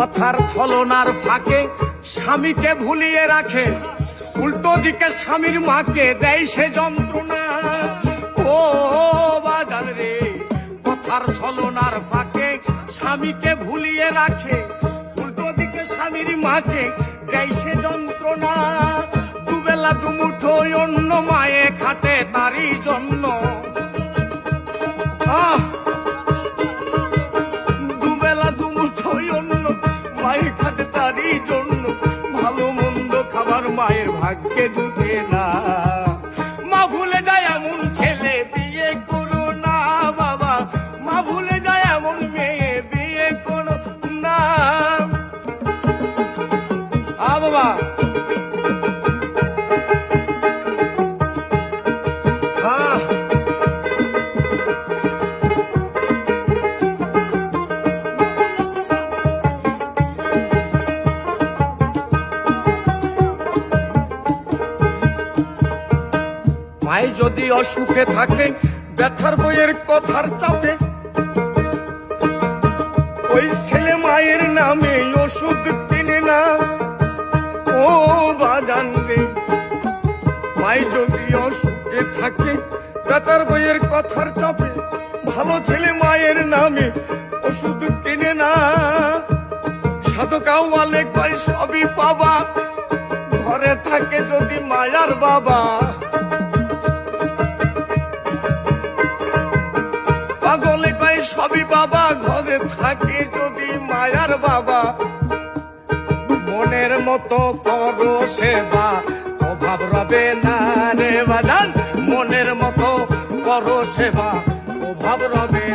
কথার ছলনার ফাঁকে স্বামীকে ভুলিয়ে রাখে। উল্টো দিকে স্বামীর মাকে দেয় সে যন্ত্রণা। ও বাজান রে, কথার ছলনার ফাঁকে স্বামীকে ভুলিয়ে রাখে। উল্টো দিকে স্বামীর মাকে দেয় সে যন্ত্রণা। দুবেলা দুমুঠো অন্য মায়ে খাটে তারই জন্য। খাটে তারই জন্য। ভালো মন্দ খাবার মায়ের ভাগ্যে জুটে না। মা ভুলে যায় এমন ছেলে, বিয়ে করো না বাবা। মা ভুলে যায় এমন মেয়ে, বিয়ে করো না। বাবা। মাই যদি অসুখে থাকে, ব্যথার বইয়ের কথার চাপে। ওই ছেলে মায়ের নামে ওষুধ কিনে না। ও বাজান মাই যদি অসুখে থাকে, ব্যথার বইয়ের কথার চাপে, ভালো ছেলে মায়ের নামে ওষুধ কিনে না। সাধু কাউয়ালে কয় সবই পাবা, ঘরে থাকে যদি মায়ার বাবা। সবই বাবা, ঘরে থাকে যদি মায়ার বাবা। মনের মতো করো সেবা, অভাব রবে না রে বাজান। মনের মতো করো সেবা, অভাব রবে